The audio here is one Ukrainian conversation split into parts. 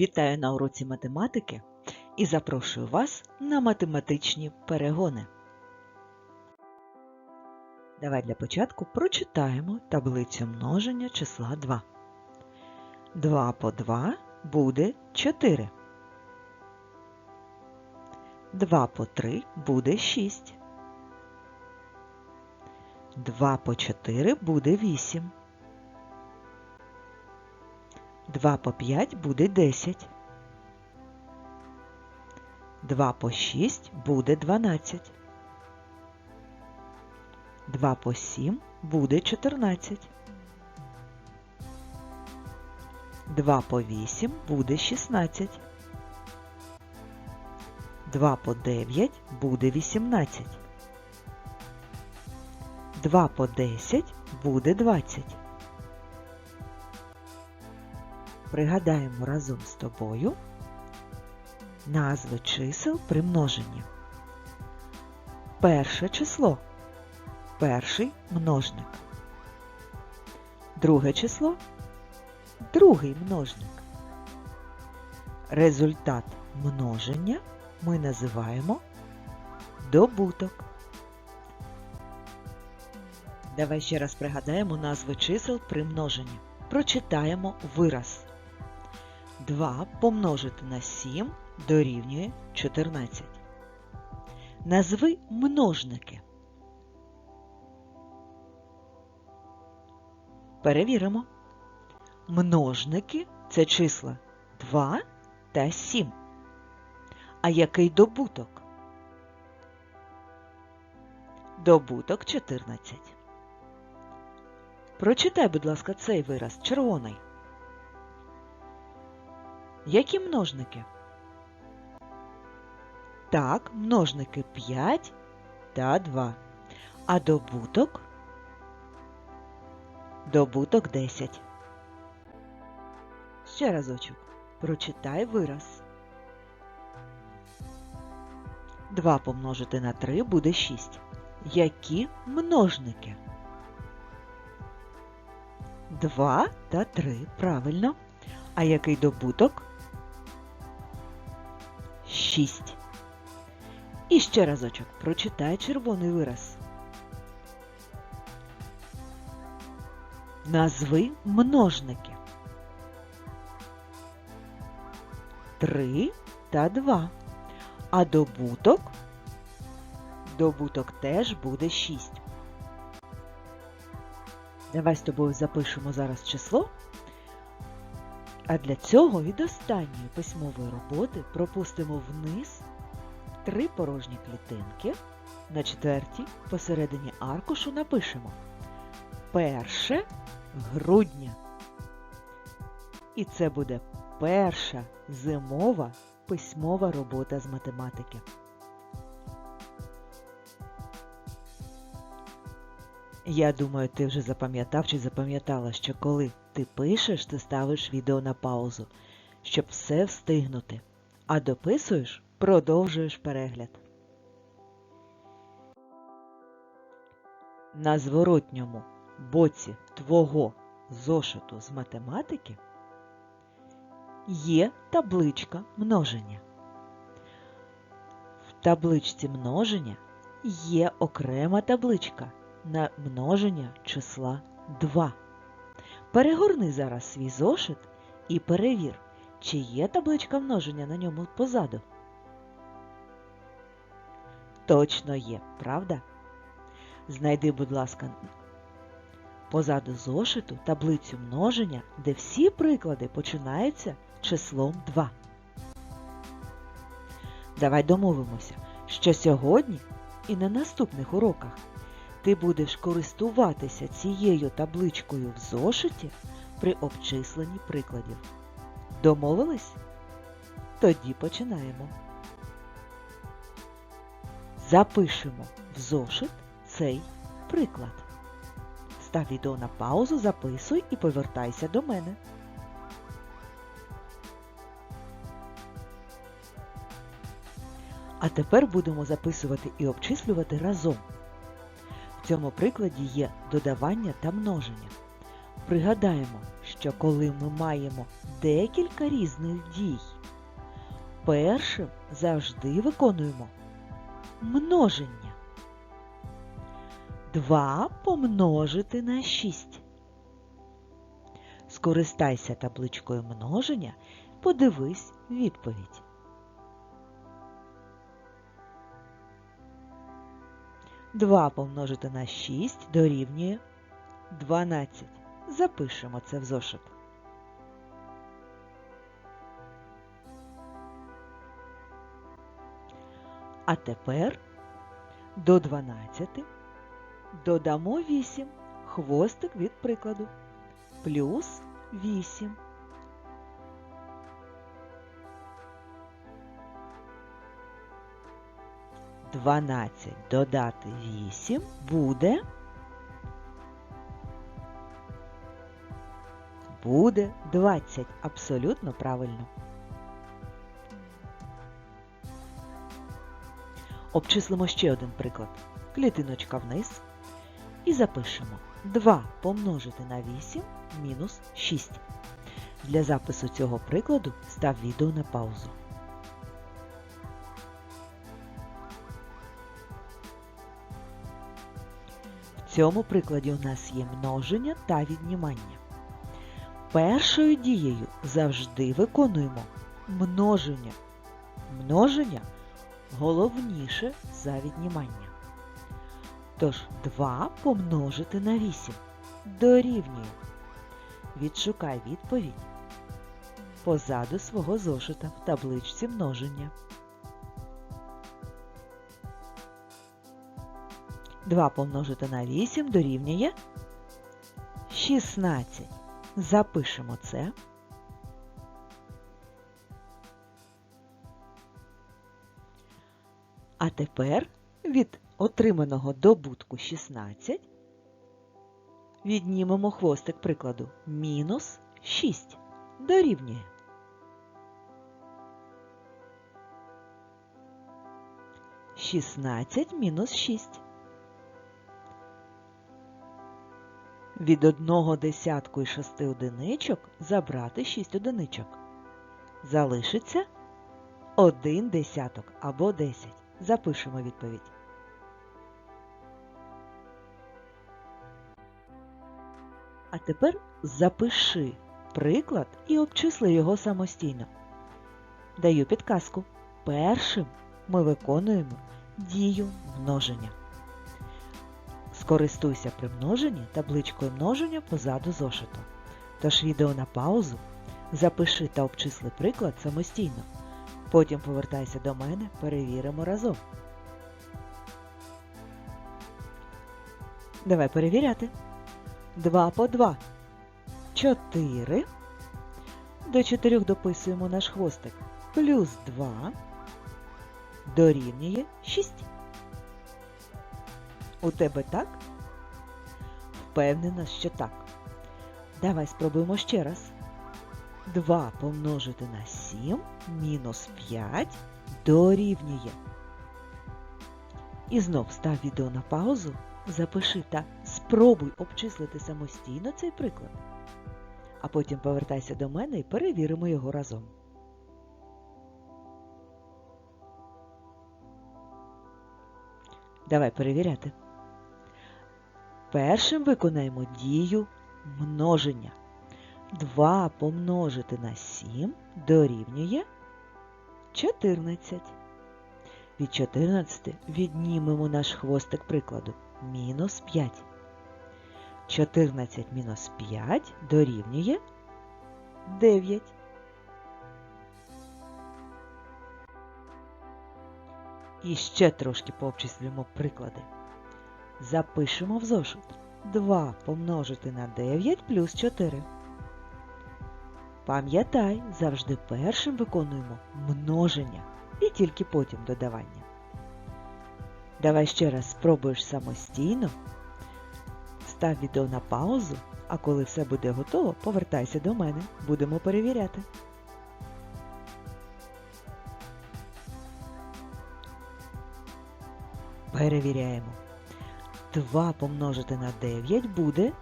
Вітаю на уроці математики і запрошую вас на математичні перегони. Давай для початку прочитаємо таблицю множення числа 2. 2 по 2 буде 4. 2 по 3 буде 6. 2 по 4 буде 8. 2 по 5 буде 10. 2 по 6 буде 12. 2 по 7 буде 14. 2 по 8 буде 16. 2 по 9 буде 18. 2 по 10 буде 20. Пригадаємо разом з тобою назви чисел при множенні. Перше число перший множник. Друге число другий множник. Результат множення ми називаємо добуток. Давай ще раз пригадаємо назви чисел при множенні. Прочитаємо вираз. 2 помножити на 7 дорівнює 14. Назви множники. Перевіримо. Множники це числа 2 та 7. А який добуток? Добуток 14. Прочитай, будь ласка, цей вираз червоний. Які множники? Так, множники 5 та 2. А добуток? Добуток 10. Ще разочок. Прочитай вираз. 2 помножити на 3 буде 6. Які множники? 2 та 3. Правильно. А який добуток? 6. І ще разочок прочитай червоний вираз. Назви множники. 3 та 2. А добуток? Добуток теж буде 6. Давай з тобою запишемо зараз число. А для цього від останньої письмової роботи пропустимо вниз три порожні клітинки. На четвертій посередині аркушу напишемо 1 грудня. І це буде перша зимова письмова робота з математики. Я думаю, ти вже запам'ятав чи запам'ятала, що коли ти пишеш, ти ставиш відео на паузу, щоб все встигнути. А дописуєш, продовжуєш перегляд. На зворотньому боці твого зошиту з математики є табличка множення. В табличці множення є окрема табличка на множення числа 2. Перегорни зараз свій зошит і перевір, чи є табличка множення на ньому позаду. Точно є, правда? Знайди, будь ласка, позаду зошиту таблицю множення, де всі приклади починаються числом 2. Давай домовимося, що сьогодні і на наступних уроках ти будеш користуватися цією табличкою в зошиті при обчисленні прикладів. Домовились? Тоді починаємо. Запишемо в зошит цей приклад. Став відео на паузу, записуй і повертайся до мене. А тепер будемо записувати і обчислювати разом. В цьому прикладі є додавання та множення. Пригадаємо, що коли ми маємо декілька різних дій, першим завжди виконуємо множення. 2 помножити на 6. Скористайся табличкою множення, подивись відповідь. Два помножити на 6 дорівнює 12. Запишемо це в зошит. А тепер до 12 додамо 8, хвостик від прикладу, плюс 8. Дванадцять додати вісім буде. Буде 20. Абсолютно правильно. Обчислимо ще один приклад. Клітиночка вниз. І запишемо 2 помножити на 8 мінус 6. Для запису цього прикладу став відео на паузу. Цьому прикладі у нас є множення та віднімання. Першою дією завжди виконуємо множення. Множення головніше за віднімання. Тож 2 помножити на 8 дорівнює. Відшукай відповідь позаду свого зошита в табличці множення. 2 помножити на 8 дорівнює 16. Запишемо це. А тепер від отриманого добутку 16 віднімемо хвостик прикладу мінус 6 дорівнює. Шістнадцять мінус шість. Від одного десятку і шести одиничок забрати 6 одиничок. Залишиться один десяток або 10. Запишемо відповідь. А тепер запиши приклад і обчисли його самостійно. Даю підказку. Першим ми виконуємо дію множення. Скористуйся при множенні табличкою множення позаду зошиту. Тож відео на паузу, запиши та обчисли приклад самостійно. Потім повертайся до мене, перевіримо разом. Давай перевіряти. 2 по 2. 4. До 4 дописуємо наш хвостик. Плюс 2 дорівнює 6. У тебе так? Впевнена, що так. Давай спробуємо ще раз. 2 помножити на 7 мінус 5 дорівнює. І знов став відео на паузу, запиши та спробуй обчислити самостійно цей приклад. А потім повертайся до мене і перевіримо його разом. Давай перевіряти. Першим виконаємо дію множення. 2 помножити на 7 дорівнює 14. Від 14 віднімемо наш хвостик прикладу. Мінус 5. 14 мінус 5 дорівнює 9. І ще трошки пообчислюємо приклади. Запишемо в зошит 2 помножити на 9 плюс 4. Пам'ятай, завжди першим виконуємо множення і тільки потім додавання. Давай ще раз спробуєш самостійно. Став відео на паузу, а коли все буде готово, повертайся до мене. Будемо перевіряти. Перевіряємо. 2 помножити на 9 буде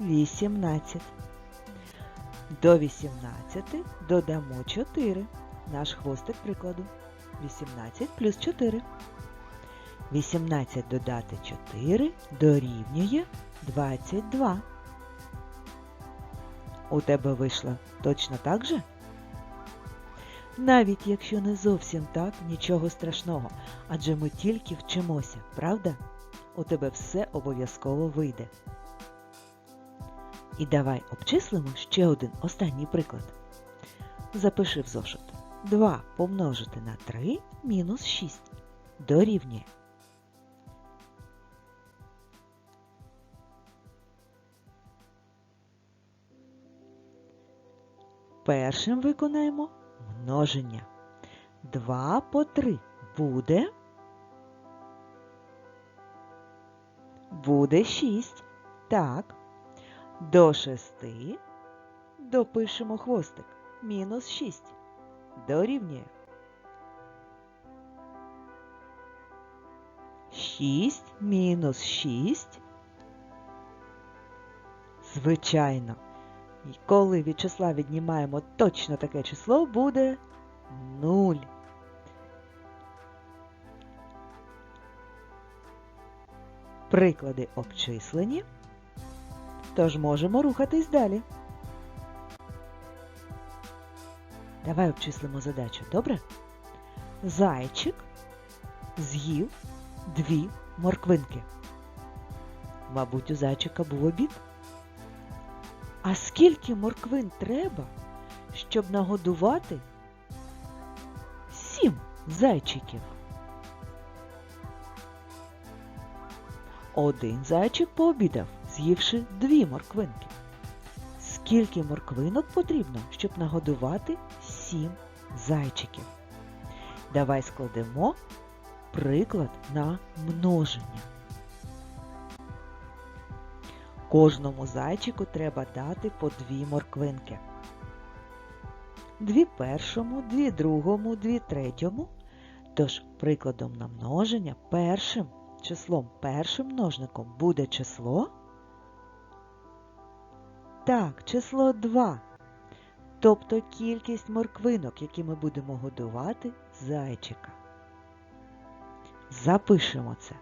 18. До 18 додамо 4. Наш хвостик прикладу. 18 плюс 4. 18 додати 4 дорівнює 22. У тебе вийшло точно так же? Навіть якщо не зовсім так, нічого страшного, адже ми тільки вчимося, правда? У тебе все обов'язково вийде. І давай обчислимо ще один останній приклад. Запиши в зошит. 2 помножити на 3 мінус 6 дорівнює. Першим виконаємо множення. 2 по 3 буде. Буде 6. Так. До 6 допишемо хвостик. Мінус 6. Дорівнює. 6 мінус 6. Звичайно. І коли від числа віднімаємо точно таке число, буде 0. Приклади обчислені. Тож можемо рухатись далі. Давай обчислимо задачу, добре? Зайчик з'їв дві морквинки. Мабуть, у зайчика був обід. А скільки морквин треба, щоб нагодувати сім зайчиків? Один зайчик пообідав, з'ївши дві морквинки. Скільки морквинок потрібно, щоб нагодувати сім зайчиків? Давай складемо приклад на множення. Кожному зайчику треба дати по дві морквинки. Дві першому, дві другому, дві третьому. Тож прикладом на множення першим числом, першим множником буде число. Так, число 2. Тобто кількість морквинок, які ми будемо годувати зайчика. Запишемо це.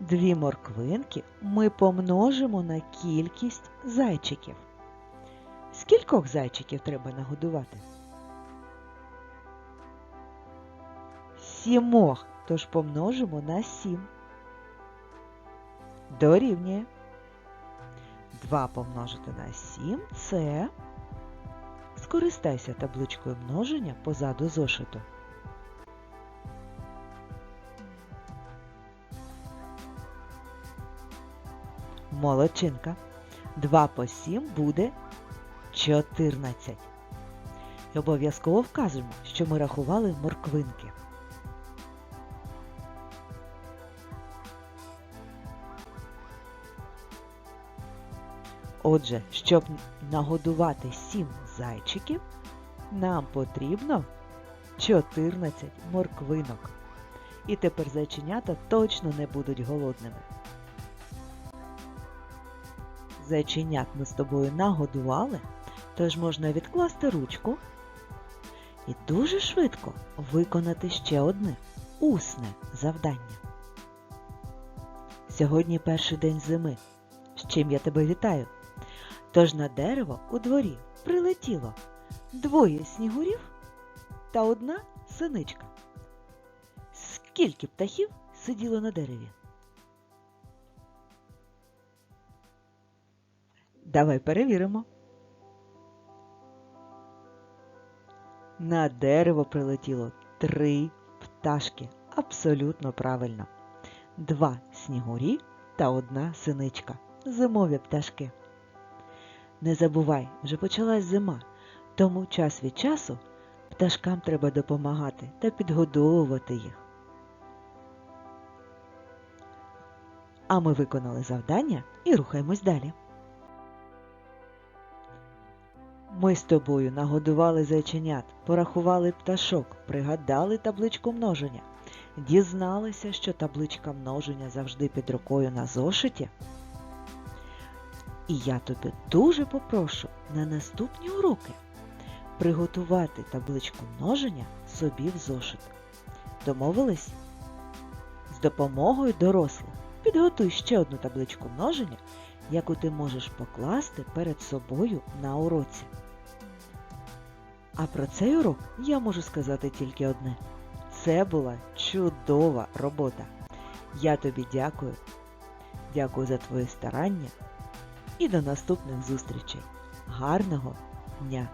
Дві морквинки ми помножимо на кількість зайчиків. Скількох зайчиків треба нагодувати? Сімох, тож помножимо на сім. Дорівнює. 2 помножити на 7 це. Скористайся табличкою множення позаду зошиту. Молодчинка. 2 по 7 буде 14. І обов'язково вказуємо, що ми рахували морквинки. Отже, щоб нагодувати 7 зайчиків, нам потрібно 14 морквинок. І тепер зайченята точно не будуть голодними. Зайченят ми з тобою нагодували, тож можна відкласти ручку і дуже швидко виконати ще одне усне завдання. Сьогодні перший день зими. З чим я тебе вітаю? Тож на дерево у дворі прилетіло двоє снігурів та одна синичка. Скільки птахів сиділо на дереві? Давай перевіримо. На дерево прилетіло три пташки. Абсолютно правильно. Два снігурі та одна синичка. Зимові пташки. Не забувай, вже почалась зима, тому час від часу пташкам треба допомагати та підгодовувати їх. А ми виконали завдання і рухаємось далі. Ми з тобою нагодували зайченят, порахували пташок, пригадали табличку множення. Дізналися, що табличка множення завжди під рукою на зошиті? І я тобі дуже попрошу на наступні уроки приготувати табличку множення собі в зошит. Домовились? З допомогою дорослих підготуй ще одну табличку множення, яку ти можеш покласти перед собою на уроці. А про цей урок я можу сказати тільки одне. Це була чудова робота. Я тобі дякую. Дякую за твої старання і до наступних зустрічей. Гарного дня!